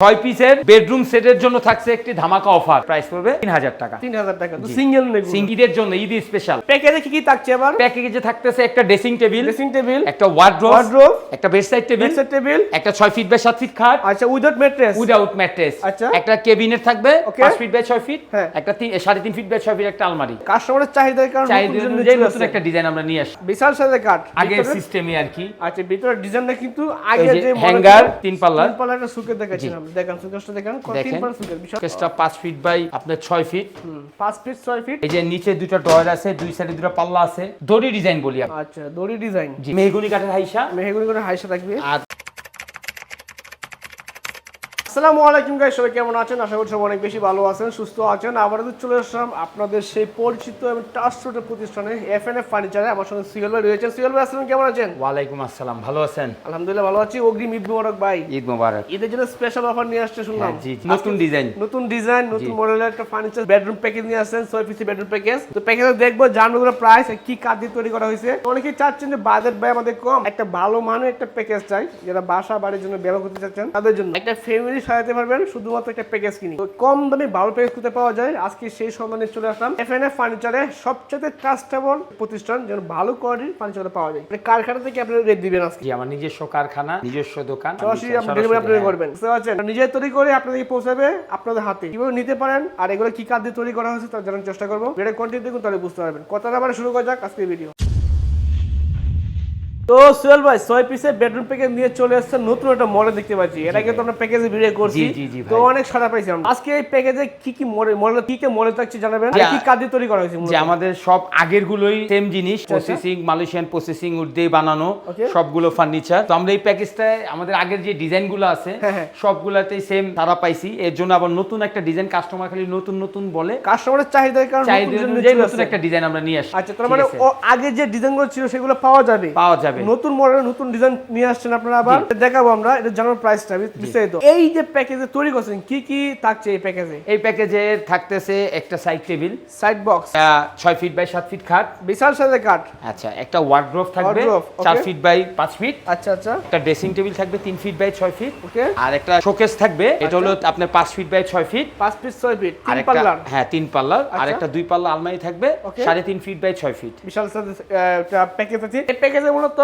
ছয় পিসের বেডরুম সেটের জন্য থাকছে একটি ধামাকা অফার। প্রাইস পড়বে তিন হাজার টাকা। তিন হাজার টাকা সিঙ্গেল সিঙ্গিদের জন্য ঈদ স্পেশাল প্যাকেজে কি কি থাকছে আবার? প্যাকেজে থাকতেছে একটা ড্রেসিং টেবিল ড্রেসিং টেবিল একটা ওয়ার্ড্রোব Wardrobe, একটা বেডসাইড টেবিল বেডসাইড টেবিল একটা ছয় ফিট বাই সাত ফিট খাট আচ্ছা উইদাউট ম্যাট্রেস উইদাউট ম্যাট্রেস আচ্ছা। একটা কেবিনেট থাকবে. পাঁচ ফিট বাই ছয় ফিট হ্যাঁ। একটা তিন- সাড়ে তিন ফিট বাই ছয় ফিট একটা আলমারি। কাস্টমারের চাহিদার কারণে design অনুযায়ী নতুন একটা ডিজাইন আমরা নিয়ে আসি বিশাল সাইজের কাঠ আগের ভিতরে- সিস্টেমে আর কি। আচ্ছা ভিতরে ডিজাইনটা কিন্তু আগে যে হ্যাঙ্গার তিন পাল্লা তিন পাল্লা একটা সুকের দেখাচ্ছিলাম। দেখান সুকেশটা দেখান বিশাল কেসটা পাঁচ ফিট বাই আপনার ছয় ফিট পাঁচ ফিট ছয় ফিট এই যে নিচে দুটো ডয়ার আছে দুই সাইডে দুটো পাল্লা আছে। দড়ি ডিজাইন বলি আচ্ছা দড়ি ডিজাইন জি মেহগুনি কাঠের হাইসা। মেহগুনি কাঠের হাইসা থাকবে। আর আসসালামু আলাইকুম গাইস সবাই কেমন আছেন? আশা করি সবাই অনেক বেশি ভালো আছেন সুস্থ আছেন। আবার চলে আসলাম আপনাদের সেই পরিচিত এবং ট্রাস্টেড প্রতিষ্ঠানে এফ এন এফ ফার্নিচারে আমার সঙ্গে সিএল ভাই রয়েছেন। সিএল ভাই আসসালাম কেমন আছেন? ওয়ালাইকুম আসসালাম ভালো আছেন? আলহামদুলিল্লাহ ভালো আছি। অগ্রিম ঈদ মুবারক ভাই। ঈদ মোবারক। ঈদের জন্য স্পেশাল অফার নিয়ে আসছে শুনলাম। হ্যাঁ, জি। নতুন ডিজাইন নতুন ডিজাইন নতুন মডেলের একটা ফার্নিচার বেডরুম প্যাকেজ নিয়ে আসছেন ছয় পিসি বেডরুম প্যাকেজ তো প্যাকেজে দেখব জানব প্রাইস কি কাঠ দিয়ে তৈরি করা হয়েছে। অনেকেই চাচ্ছেন যে বাজেট ব্যয় আমাদের কম। একটা ভালো মানের একটা প্যাকেজ চাই যারা বাসা বাড়ির জন্য ব্যবহার করতে চাচ্ছেন তাদের জন্য। একটা ফ্যামিলি সাজাতে পারবেন শুধুমাত্র একটা প্যাকেজ কিনি। কম দামে ভালো প্যাকেজ করতে পাওয়া যায়। আজকে সেই সম্মানে চলে আসলাম এফ এন এফ ফার্নিচারে সবচেয়ে ট্রাস্টেবল প্রতিষ্ঠান যেন ভালো কোয়ালিটির ফার্নিচার পাওয়া যায়। মানে কারখানা থেকে আপনি রেট দিবেন আজকে। আমার নিজস্ব কারখানা নিজস্ব দোকান সরাসরি আপনি ডেলিভারি আপনি হ্যাঁ। করবেন। বুঝতে পারছেন? নিজে তৈরি করে আপনাদেরকে পৌঁছাবে আপনাদের হাতে। কীভাবে নিতে পারেন আর এগুলো কি কাজ দিয়ে তৈরি করা হয়েছে তা জানার চেষ্টা করব। ভিডিও কন্টেন্ট দেখুন তাহলে বুঝতে পারবেন। কথাটা আবার শুরু করা যাক আজকের ভিডিও তো সোহেল ভাই ছয় পিসের বেডরুম প্যাকেজ নিয়ে চলে আসছে নতুন একটা মডেল দেখতে পাচ্ছি। এর আগে তো আমরা প্যাকেজে ভিডিও করছি। তো অনেক সারা পাইছি আজকে এই প্যাকেজে কি কি মডেল মডেল কি কি মডেল থাকছে জানাবেন? কি কাজ তৈরি করা হয়েছে যে আমাদের সব আগের গুলোই সেম জিনিস। প্রসেসিং মালয়েশিয়ান প্রসেসিং উড দিয়ে বানানো. সবগুলো ফার্নিচার তো আমরা এই প্যাকেজটায় আমাদের আগের যে ডিজাইনগুলো আছে হ্যাঁ, হ্যাঁ। সবগুলাতেই সেম তারা পাইছি। এর জন্য আবার নতুন একটা ডিজাইন কাস্টমার খালি নতুন নতুন বলে কাস্টমারের চাহিদার কারণে নতুন। একটা ডিজাইন আমরা নিয়ে আসি আচ্ছা তার মানে আগে যে ডিজাইনগুলো ছিল সেগুলো পাওয়া যাবে? পাওয়া যাবে। নতুন মডেল নতুন ডিজাইন নিয়ে আসছেন আপনারা আবার। দেখাবো আমরা এটা জানার প্রাইসটা বিস্তারিত। এই যে প্যাকেজে তৈরি করছেন কি কি থাকছে এই প্যাকেজে এই প্যাকেজে থাকতেছে একটা সাইড টেবিল সাইড বক্স ছয় ফিট বাই সাত ফিট খাট। বিশাল সাইজের কাঠ আচ্ছা একটা ওয়ার্ড্রোব থাকবে Wardrobe, okay. চার ফিট বাই পাঁচ ফিট আচ্ছা আচ্ছা। একটা ড্রেসিং টেবিল থাকবে তিন ফিট বাই ছয় ফিট ওকে। আর একটা শোকেস থাকবে এটা হলো আপনার পাঁচ ফিট বাই ছয় ফিট পাঁচ ফিট ছয় ফিট আর তিন পাল্লার। হ্যাঁ তিন পাল্লার। আর আচ্ছা। একটা দুই পাল্লা আলমারি থাকবে Okay. সাড়ে তিন ফিট বাই ছয় ফিট বিশাল সাইজের একটা প্যাকেজ আছে। এই প্যাকেজে মূলত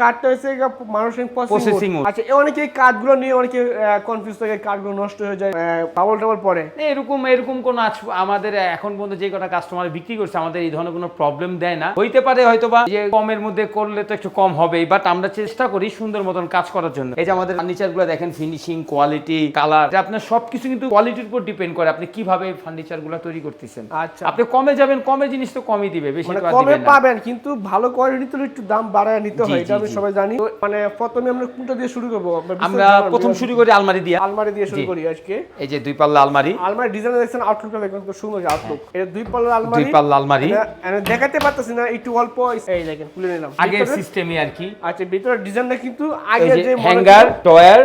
কাঠটা হচ্ছে মানুষের প্রসেসিং আচ্ছা অনেকে কাঠগুলো নিয়ে অনেকে কনফিউজ থাকে কাঠগুলো নষ্ট হয়ে যায় পাবল টাবল পরে এরকম এরকম কোন আমাদের এখন পর্যন্ত যে কটা কাস্টমার বিক্রি করছে আমাদের এই ধরনের কোনো প্রবলেম দেয় না। হইতে পারে হয়তো বা যে কমের মধ্যে করলে তো একটু কম হবেই বাট আমরা চেষ্টা করি সুন্দর মতন কাজ করার জন্য। এই যে আমাদের ফার্নিচারগুলো দেখেন ফিনিশিং কোয়ালিটি কালার আপনার সবকিছু কিন্তু কোয়ালিটির উপর ডিপেন্ড করে আপনি কীভাবে ফার্নিচারগুলো তৈরি করতেছেন। আচ্ছা। আপনি কমে যাবেন কমে জিনিস তো কমই দিবে বেশি মানে কমে পাবেন কিন্তু ভালো কোয়ালিটি তো একটু দাম বাড়ায় নিতে হয় এটা আমি সবাই জানি। মানে প্রথমে আমরা কোনটা দিয়ে শুরু করব? আমরা প্রথম শুরু করি আলমারি দিয়ে। আলমারি দিয়ে শুরু করি আজকে। এই যে দুই পাল্লা আলমারি। আলমারি ডিজাইন দেখছেন আউটলুকটা দেখবেন খুব সুন্দর আউটলুক এটা দুই পাল্লার দুই পাল্লা আলমারি। এটা- এটা দেখাতে পারতেছি না একটু অল্প এই দেখেন খুলে নিলাম। আগের ভিতরে- আর কি। আচ্ছা ভিতরে ডিজাইনটা কিন্তু আগে যে যে হ্যাঙ্গার টয়ার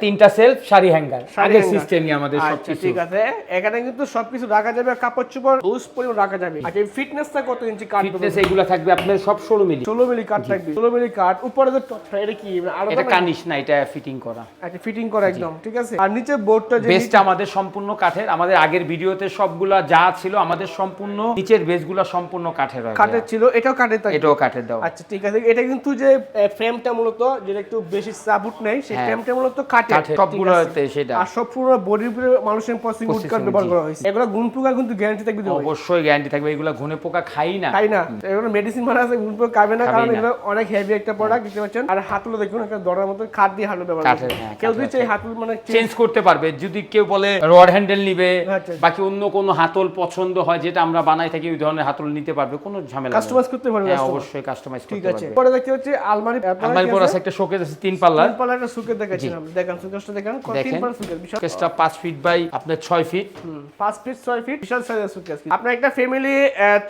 তিনটা সেলফ শাড়ি হ্যাঙ্গার সিস্টেমই আমাদের আচ্ছা সবকিছু। ঠিক আছে। এখানে কিন্তু সবকিছু রাখা যাবে কাপড় চোপড় লুজ পরিমাণ রাখা যাবে। আচ্ছা ফিটনেসটা কত ইঞ্চি কাট ফিটনেস এগুলো থাকবে আপনার সব ষোলো মিলি। ষোলো মিলি কাট থাকবে। মিলি কাট উপরে যে টপটা এটা কি? আরও এটা কানিস না এটা ফিটিং করা। আচ্ছা ফিটিং করা একদম ঠিক আছে? আর নিচে বোর্ডটা যে বেসটা আমাদের সম্পূর্ণ কাঠের আমাদের আগের ভিডিওতে সবগুলা যা ছিল আমাদের সম্পূর্ণ নিচের বেসগুলো সম্পূর্ণ কাঠের হয় কাঠের ছিল এটাও কাঠের থাকবে। এটাও কাঠের দেওয়া। আচ্ছা ঠিক আছে এটা কিন্তু যে ফ্রেমটা মূলত যেটা একটু বেশি সাবুট নেই সেই হ্যাঁ। ফ্রেমটা মূলত কাঠের। ঠিক সেটা। আর সব পুরো বডির উপরে মানুষের পসিং উড Processing, ব্যবহার করা হয়েছে। এগুলো গুণ পোকা কিন্তু গ্যারান্টি থাকবে অবশ্যই গ্যারান্টি থাকবে এগুলো ঘুনে পোকা খাই না। তাই না। এগুলো মেডিসিন মারা আছে গুণ পোকা খাবে না কারণ এগুলো অনেক হেভি একটা প্রোডাক্ট দেখতে পাচ্ছেন? আর দেখুন একটা দড়ার মতো কাঠ দিয়ে ব্যবহার হ্যাঁ, কেউ যদি চাই হাতুল মানে চেঞ্জ করতে পারবে। যদি কেউ বলে রড হ্যান্ডেল নিবে আচ্ছা। বাকি অন্য কোনো হাতল পছন্দ হয় যেটা আমরা বানাই থাকি ওই ধরনের হাতল নিতে পারবে কোনো ঝামেলা কাস্টমাইজ করতে পারবে হ্যাঁ অবশ্যই কাস্টমাইজ করতে আছে। পারবে। পরে দেখতে হচ্ছে আলমারি আমার পর আছে একটা শোকেস আছে তিন পাল্লা তিন পাল্লা একটা সুকের দেখাচ্ছিলাম দেখান সুকেশটা দেখান। তিন। পাল্লা বিশাল। শোকেসটা পাঁচ ফিট বাই আপনার ছয় ফিট হুম, পাঁচ ফিট ছয় ফিট বিশাল সাইজের সুটকেস আপনার একটা ফ্যামিলি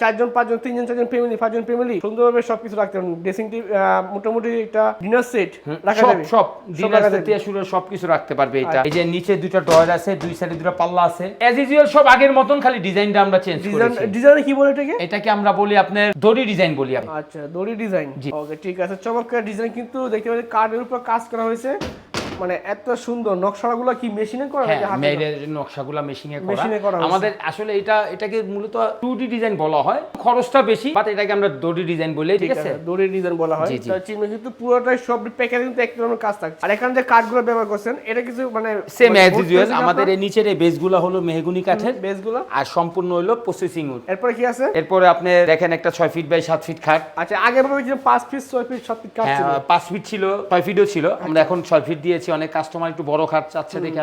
চারজন পাঁচজন তিনজন চারজন ফ্যামিলি পাঁচজন ফ্যামিলি সুন্দরভাবে সবকিছু রাখতে পারেন ড্রেসিং মোটামুটি এটা ডিনার সেট রাখা যাবে। সব ডিনার সেট। থেকে শুরু সবকিছু রাখতে পারবে এটা। এই যে নিচে দুটো ডয়ার আছে দুই সাইডে দুটো পাল্লা আছে। এজ ইউজুয়াল সব আগের মতন খালি ডিজাইনটা আমরা চেঞ্জ ডিজাইন করেছি। ডিজাইন কি বলে এটাকে? এটাকে আমরা বলি আপনার দড়ি ডিজাইন বলি আমরা। আচ্ছা দড়ি ডিজাইন ওকে ঠিক আছে চমৎকার ডিজাইন কিন্তু দেখতে পাচ্ছেন কার্ডের উপর কাজ করা হয়েছে। মানে এত সুন্দর নকশাগুলো কি মেশিনে করা হ্যাঁ নাকি হাতে করা? মেয়েদের নকশাগুলা মেশিনে করা। করা আমাদের আসলে এটা এটাকে মূলত টু ডিজাইন বলা হয়। খরচটা বেশি বাট এটাকে আমরা দড়ি ডিজাইন বলে ঠিক আছে। দড়ির ডিজাইন বলা হয়। তো চিহ্ন কিন্তু পুরোটাই সব প্যাকেজ কিন্তু এক ধরনের কাজ থাকছে। আর এখানে যে কাঠগুলো ব্যবহার করছেন এটা কিছু মানে সেম অ্যাজ ইউজুয়াল আমাদের এই নিচের এই বেসগুলো হলো মেহগুনি কাঠের। বেসগুলো আর সম্পূর্ণ হলো প্রসেসিং উড এরপরে কি আছে? এরপরে আপনি দেখেন একটা ছয় ফিট বাই সাত ফিট খাট। আচ্ছা আগে ভাবে যে পাঁচ ফিট ছয় ফিট সাত ফিট কাঠ ছিল? হ্যাঁ পাঁচ ফিট ছিল ছয় ফিটও ছিল। আমরা এখন ছয় ফিট দিয়েছি। অনেক কাস্টমার একটু বড় খাট চাচ্ছে দেখে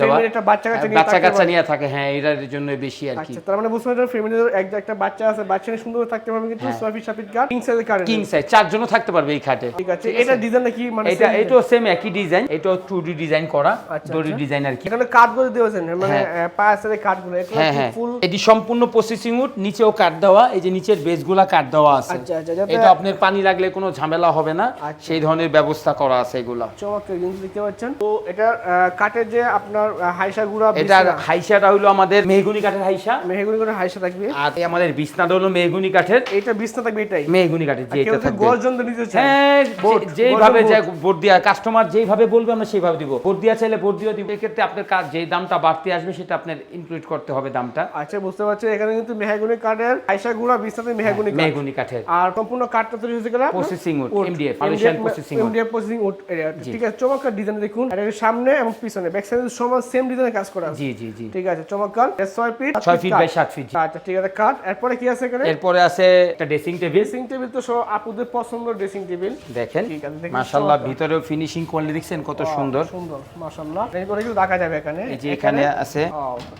দেওয়া। একটা বাচ্চা কাচ্চা নিয়ে বাচ্চা কাচ্চা নিয়ে থাকে হ্যাঁ এটার জন্য বেশি আর কি। আচ্ছা তার মানে বুঝতে পারছেন ফ্যামিলির একটা একটা বাচ্চা আছে বাচ্চা নিয়ে সুন্দর থাকতে পারবে কিন্তু সাত ফিট কাঠ কিং সাইজের কাঠ কিং সাইজ চারজনও থাকতে পারবে এই খাটে। ঠিক আছে এটা ডিজাইনটা কি মানে এটা এটাও সেম একই ডিজাইন এটাও টু ডি ডিজাইন করা আচ্ছা, দড়ি ডিজাইন আর কি। এখানে কাঠগুলো দিয়েছেন মানে পাঁচের কাঠগুলো এগুলো হ্যাঁ কি হ্যাঁ। ফুল এটি সম্পূর্ণ প্রসেসিং উড নিচেও কাট দেওয়া এই যে নিচের বেসগুলা কাট দেওয়া আছে। আচ্ছা আচ্ছা এটা আপনার পানি লাগলে কোনো ঝামেলা হবে না। আচ্ছা। সেই ধরনের ব্যবস্থা করা আছে এগুলা। চমৎকার জিনিস দেখতে পাচ্ছেন। তো আহ, কাঠের যে আপনার হাইসা গুড়া এটার হাইসাটা হলো আমাদের মেহগুনি কাঠের হাইসা। মেহগুনি করে হাইসা থাকবে। আর আমাদের বিছনাটা হলো মেহগুনি কাঠের। এইটা বিছনা থাকবে এটাই। মেহগুনি কাঠের যে এটা থাকবে। নিতে চায়। হ্যাঁ যে- বোর্ড দিয়া কাস্টমার যেইভাবে বলবে আমরা সেইভাবে দিব। বোর্ড দিয়া চাইলে বোর্ড দিয়ে দিব। এক্ষেত্রে আপনার কাজ যেই দামটা বাড়তি আসবে সেটা আপনার ইনক্লুড করতে হবে দামটা। আচ্ছা বুঝতে পারছি। এখানে কিন্তু মেহাগুনি কাঠের হাইসা গুড়া বিছনাতে মেহাগুনি মেহগুনি কাঠের। আর সম্পূর্ণ কাঠটা তৈরি হয়েছে processing wood MDF processing wood MDF processing wood ঠিক আছে চমৎকার ডিজাইন দেখুন। আর এর সামনে এবং পিছনে। ব্যাক সাইডে সমান সেম ডিজাইনের কাজ করা আছে। জি জি জি। ঠিক আছে চমৎকার। এর ছয় ফিট ছয় ফিট বাই সাত ফিট আচ্ছা ঠিক আছে কাঠ এরপরে কি আছে এখানে? এরপরে আছে একটা ড্রেসিং টেবিল ড্রেসিং টেবিল তো সব আপুদের পছন্দ ড্রেসিং টেবিল দেখেন ঠিক আছে, দেখুন মাশাআল্লাহ। ভিতরেও ফিনিশিং কোয়ালিটি দেখছেন কত সুন্দর। সুন্দর মাশাআল্লাহ। এই করে কিন্তু রাখা যাবে এখানে। এই যে এখানে আছে।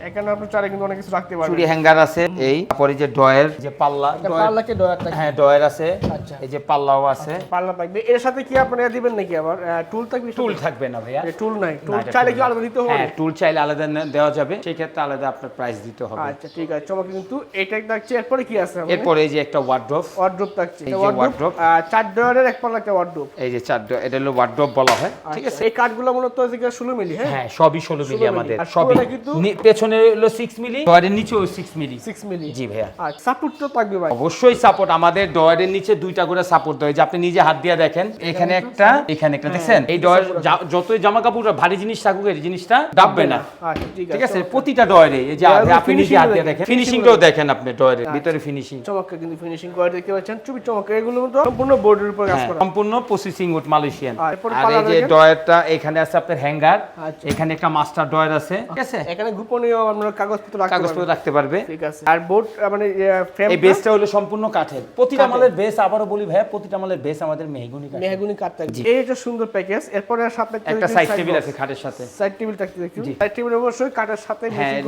এখানে আপনি চারে কিন্তু অনেক কিছু রাখতে পারবেন। চুড়ি হ্যাঙ্গার আছে এই। তারপরে যে ডয়ের যে পাল্লা পাল্লাকে ডয়ার থাকবে? হ্যাঁ ডয়ের আছে। আচ্ছা। এই যে পাল্লাও আছে। পাল্লা থাকবে। এর সাথে কি আপনারা দিবেন নাকি আবার? টুল থাকবে টুল থাকবে। না ভাইয়া। টুল নাই টুল চাইলে কি আলাদা দিতে হবে? হ্যাঁ টুল চাইলে আলাদা দেওয়া যাবে। সেই ক্ষেত্রে আলাদা আপনার প্রাইস দিতে হবে। আচ্ছা ঠিক আছে। চমক কিন্তু এটা থাকছে এরপরে কি আছে এরপরে এই যে একটা ওয়ার্ড্রপ ওয়ার্ড্রোপ থাকছে। এই যে ওয়ার্ড্রোপ চার ডয়ারের এক পাল্লা একটা ওয়ার্ড্রোপ এই যে চার ডো- এটা হলো ওয়ার্ড্রপ বলা হয়। ঠিক আছে? এই কাঠগুলো মূলত কি 16 মিলি হ্যাঁ? হ্যাঁ সবই ষোলো মিলি আমাদের আর সবই। কিন্তু- পেছনে হলো সিক্স মিলি। ডয়ের নিচেও সিক্স মিলি। 6 মিলি। জি ভাইয়া। আচ্ছা সাপোর্ট তো থাকবে ভাই। অবশ্যই সাপোর্ট আমাদের ডয়ের নিচে দুইটা করে সাপোর্ট দেয় যে আপনি নিজে হাত দিয়ে দেখেন এখানে একটা এখানে একটা দেখছেন? এই ডয়ের যতই জামা কাপড় ভারী জিনিস থাকুক এই জিনিসটা ডাববে না। আচ্ছা ঠিক আছে প্রতিটা ডয়ারে এই যে আপনি- নিজে হাত দিয়ে দেখেন, ফিনিশিংটাও দেখেন। আপনি ডয়ারের ভিতরে ফিনিশিং চমৎকার কিন্তু ফিনিশিং করে দেখতে পাচ্ছেন খুবই চমৎকার। এগুলো কিন্তু সম্পূর্ণ বোর্ডের উপর কাজ করা। হ্যাঁ, সম্পূর্ণ প্রসেসিং উড মালয়েশিয়ান আর এই যে ডয়ারটা এখানে আছে আপনার হ্যাঙ্গার আচ্ছা। এখানে একটা মাস্টার ডয়ার আছে ঠিক আছে? এখানে গোপনীয় আমরা কাগজপত্র রাখতে কাগজপত্র রাখতে পারবে। ঠিক আছে। আর বোর্ড মানে ফ্রেম এই বেসটা হলো সম্পূর্ণ কাঠের। প্রতিটা মালের বেস আবারও বলি ভাইয়া প্রতিটা মালের বেস আমাদের মেহগুনি কাঠ মেহগুনি কাঠ থাকবে এই একটা সুন্দর প্যাকেজ এরপরে সাথে একটা সাইড টেবিল আছে খাটের সাথে। সাইড টেবিল থাকতে সাইড টেবিল অবশ্যই সাথে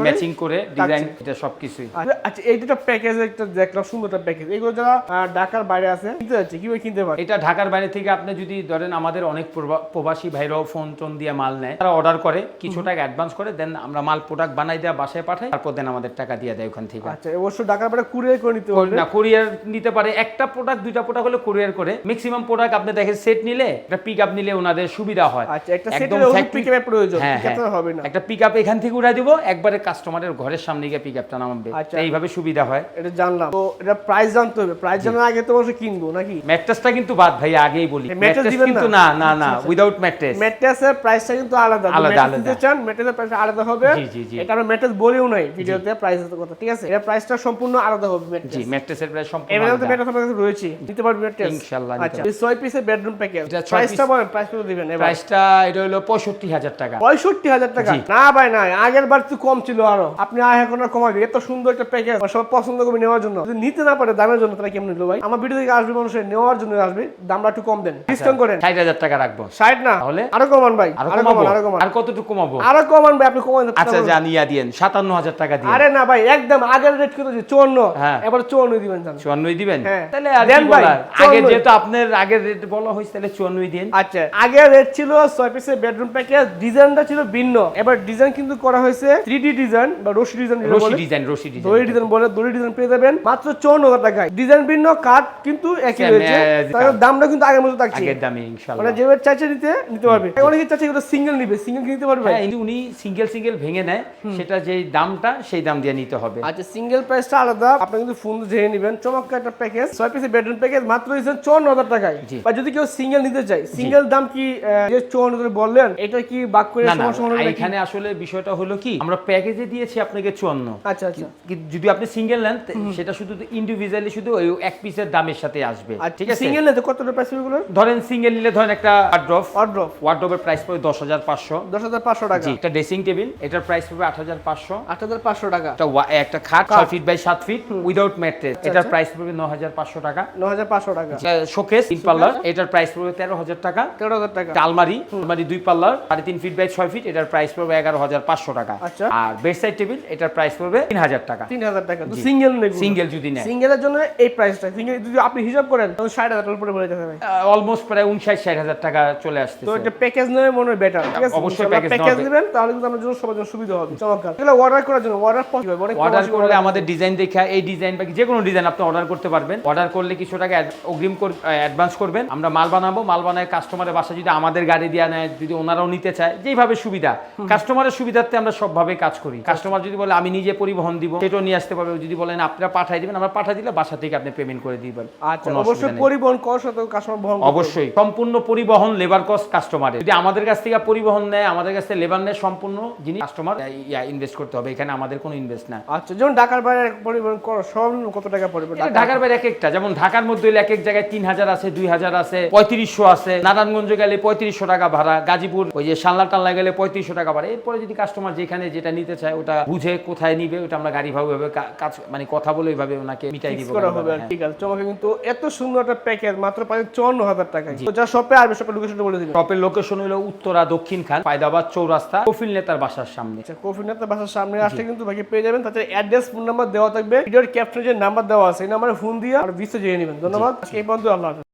ম্যাচিং করে ডিজাইন এটা সবকিছুই। আচ্ছা, আচ্ছা এই দুটো প্যাকেজ একটা দেখলাম সুন্দর একটা প্যাকেজ এগুলো যারা ঢাকার বাইরে আছে কিনতে যাচ্ছে কীভাবে কিনতে পারে এটা ঢাকার বাইরে থেকে আপনি যদি ধরেন আমাদের অনেক প্রবাসী ভাইরাও ফোন টোন দিয়ে মাল নেয় তারা অর্ডার করে কিছু টাকা অ্যাডভান্স করে দেন আমরা মাল প্রোডাক্ট বানাই দেওয়া বাসায় পাঠাই তারপর দেন আমাদের টাকা দিয়ে দেয় ওখান থেকে। আচ্ছা অবশ্যই ঢাকার বাইরে কুরিয়ার করে নিতে হবে। না কুরিয়ার নিতে পারে একটা প্রোডাক্ট দুইটা প্রোডাক্ট হলে কুরিয়ার করে। ম্যাক্সিমাম প্রোডাক্ট আপনি দেখেন সেট নিলে একটা পিক আপ নিলে ওনাদের সুবিধা হয়। আচ্ছা একটা সেটের ওষুধ প্রয়োজন হ্যাঁ, পিকআপ হ্যাঁ। হবে না। একটা পিক এখান থেকে উঠাই দিব একবারে কাস্টমারের ঘরের সামনে গিয়ে পিক নামাবে। আচ্ছা। এইভাবে সুবিধা হয়। এটা জানলাম। তো এটা প্রাইস জানতে হবে। প্রাইস জানার আগে তো অবশ্যই কিনবো নাকি? ম্যাট্রেসটা কিন্তু বাদ ভাই আগেই বলি। ম্যাট্রেস কিন্তু না? না না উইদাউট ম্যাট্রেস ম্যাট্রেসের প্রাইসটা কিন্তু আলাদা। আলাদা, আলাদা। চান ম্যাট্রেসের প্রাইস আলাদা হবে। জি, জি, জি। এটা আমরা ম্যাট্রেস বলেও নাই ভিডিওতে প্রাইসের কথা ঠিক আছে? এর প্রাইসটা সম্পূর্ণ আলাদা হবে ম্যাট্রেস জি ম্যাট্রেসের প্রায় সম্পূর্ণ এমএনএল তো ম্যাট্রেস আমাদের রয়েছে। নিতে পারবে ম্যাট্রেস ইনশাআল্লাহ আচ্ছা। এই পিসের বেডরুম প্যাকেজ প্রাইসটা বলেন প্রাইস কত দিবেন? প্রাইসটা এটা হলো পঁয়ষট্টি হাজার টাকা। পঁয়ষট্টি হাজার টাকা? না ভাই না আগের বার তো কম ছিল আরও। আপনি আয় এখন আর কমাবি এত সুন্দর একটা প্যাকেজ সব পছন্দ করবে নেওয়ার জন্য। যদি নিতে না পারে দামের জন্য তারা কেমন নিলো ভাই? আমার ভিডিও থেকে আসবে মানুষের নেওয়ার জন্য আসবে। দামটা একটু কম দেন। ডিসকাউন্ট করেন। ষাট হাজার টাকা রাখব। ষাট না? তাহলে? আরও কমান ভাই আরও আরও কমান আরও কমান। আর কতটুকু কমাবো? আরও কমান ভাই আপনি কমান আচ্ছা জানিয়া দিয়েন। সাতান্ন হাজার টাকা দিয়ে আরে না ভাই একদম আগের রেট কত দিচ্ছে চুয়ান্ন হ্যাঁ। এবার চুয়ান্ন দিবেন চুয়ান্নই দিবেন? হ্যাঁ। তাহলে আর দেন কি বলার? আগে যেহেতু আপনার আগের রেট বলা হয়েছে তাহলে চুয়ান্নই দিন। আচ্ছা আগের রেট ছিল ছয় পিসের বেডরুম প্যাকেজ ডিজাইনটা ছিল ভিন্ন। এবার ডিজাইন কিন্তু করা হয়েছে থ্রি ডিজাইন বা রশি ডিজাইন রশি ডিজাইন রশি দড়ি ডিজাইন ডিজাইন বলে দড়ি ডিজাইন পেয়ে যাবেন। মাত্র চৌন্ন হাজার টাকায়। ডিজাইন ভিন্ন কাঠ কিন্তু একই রয়েছে। দামটা কিন্তু আগের মতো থাকছে। আগের দামে ইনশাআল্লাহ মানে যেভাবে চাইছে নিতে নিতে পারবে। অনেকে চাইছে সিঙ্গেল নিবে। সিঙ্গেল নিতে পারবে? হ্যাঁ উনি সিঙ্গেল সিঙ্গেল ভেঙে নেয়। সেটা যেই দামটা সেই দাম দিয়ে নিতে হবে। আচ্ছা সিঙ্গেল প্রাইসটা আলাদা। আপনি কিন্তু ফোন জেনে নেবেন। চমৎকার একটা প্যাকেজ ছয় পিসের বেডরুম প্যাকেজ মাত্র চুয়ান্ন হাজার টাকায়। বা যদি কেউ সিঙ্গেল নিতে চায় সিঙ্গেল দাম কি যে করে বললেন এটা কি বাক করে না না সমস্যা হলো নাকি? এখানে আসলে বিষয়টা হলো কি আমরা প্যাকেজে দিয়েছি আপনাকে চুয়ান্ন। আচ্ছা আচ্ছা। যদি আপনি সিঙ্গেল নেন সেটা শুধু ইন্ডিভিজুয়ালি শুধু ওই এক পিসের দামের সাথে আসবে ঠিক আছে? সিঙ্গেল নিতে কতটা প্রাইস এগুলো ধরেন সিঙ্গেল নিলে ধরেন একটা ওয়ার্ড্রপ অর্ড্রপ ওয়ার্ড্রপের প্রাইস পড়বে দশ হাজার পাঁচশো। দশ হাজার পাঁচশো টাকা। একটা ড্রেসিং টেবিল এটার প্রাইস পড়বে আট হাজার পাঁচশো। আট হাজার পাঁচশো টাকা। একটা একটা খাট ছয় ফিট বাই সাত ফিট উইদাউট ম্যাট্রেস আচ্ছা, এটার প্রাইস পড়বে ন হাজার পাঁচশো টাকা। ন হাজার পাঁচশো টাকা। শোকেস তিন পাল্লার এটার প্রাইস পড়বে তেরো হাজার টাকা। তেরো হাজার টাকা। আলমারি আলমারি দুই পাল্লার সাড়ে তিন ফিট বাই ছয় ফিট এটার প্রাইস পড়বে এগারো হাজার পাঁচশো টাকা। আচ্ছা। আর বেডসাইড টেবিল এটার প্রাইস পড়বে তিন হাজার টাকা। তিন হাজার টাকা। সিঙ্গেল সিঙ্গেল যদি নেয়। সিঙ্গেলের জন্য এই প্রাইসটা সিঙ্গেল যদি আপনি হিসাব করেন তাহলে ষাট হাজার টাকার উপরে বলে যেতে হবে। অলমোস্ট প্রায় উনষাট ষাট হাজার টাকা চলে আসছে তো এটা প্যাকেজ নেবে মনে হয় বেটার অবশ্যই প্যাকেজ নেবেন তাহলে কিন্তু আমাদের জন্য সবার জন্য সুবিধা হবে। চমৎকার। এগুলো অর্ডার করার জন্য অর্ডার পসিবল অর্ডার করলে আমাদের ডিজাইন দেখা এই ডিজাইন বা যে কোনো ডিজাইন আপনি অর্ডার করতে পারবেন। অর্ডার করলে কিছু টাকা অগ্রিম অ্যাডভান্স করবেন। আমরা মাল বানাবো। মাল বানায় কাস্টমারের বাসা যদি আমাদের গাড়ি দেওয়া নেয় যদি ওনারাও নিতে চায় যেভাবে সুবিধা। কাস্টমারের সুবিধার্থে আমরা সবভাবে কাজ করি। কাস্টমার যদি বলে আমি নিজে পরিবহন দিব সেটাও নিয়ে আসতে পারবে। যদি বলেন আপনারা পাঠাই দিবেন আমরা পাঠাই দিলে বাসা থেকে আপনি পেমেন্ট করে দিবেন। আচ্ছা অবশ্যই পরিবহন কষ্ট তো কাস্টমার। অবশ্যই। সম্পূর্ণ পরিবহন লেবার কস্ট কাস্টমারের যদি আমাদের কাছ থেকে পরিবহন নেয় আমাদের কাছ থেকে লেবার নেয় সম্পূর্ণ জিনিস কাস্টমার ইনভেস্ট করতে হবে। এখানে আমাদের কোনো ইনভেস্ট না আচ্ছা যেমন ঢাকার বাইরে পরিবহন সর্বনিম্ন কত টাকা পড়বে এটা ঢাকার? বাইরে এক একটা। যেমন ঢাকার মধ্যে এক এক জায়গায় তিন হাজার আছে দুই হাজার আছে পঁয়ত্রিশশো আছে। নারায়ণগঞ্জ গেলে পঁয়ত্রিশশো টাকা ভাড়া গাজীপুর ওই যে সাল্লা টাল্লা গেলে পঁয়ত্রিশশো টাকা ভাড়া এরপরে যদি কাস্টমার যেখানে যেটা নিতে চায় ওটা বুঝে কোথায় নিবে ওটা আমরা গাড়ি ভাবে কাজ মানে কথা বলে ওইভাবে ওনাকে মিটাই দিব হ্যাঁ। ঠিক আছে তোমাকে কিন্তু এত সুন্দর একটা প্যাকেজ মাত্র পাই চুয়ান্ন হাজার টাকা। তো যা শপে আসবে শপের লোকেশনটা বলে দিবেন টপের লোকেশন হলো উত্তরা দক্ষিণ খান ফায়দাবাদ চৌরাস্তা কফিল নেতার বাসার সামনে। আচ্ছা কফি নেতার বাসার সামনে আসলে কিন্তু বাকি পেয়ে যাবেন। তাতে অ্যাড্রেস ফোন নাম্বার দেওয়া থাকবে। ভিডিওর ক্যাপশনে যে নাম্বার দেওয়া আছে এই নাম্বারে ফোন দিয়ে আর বিস্তারিত জেনে নেবেন। ধন্যবাদ। আজকে এই পর্যন্ত আল্লাহ।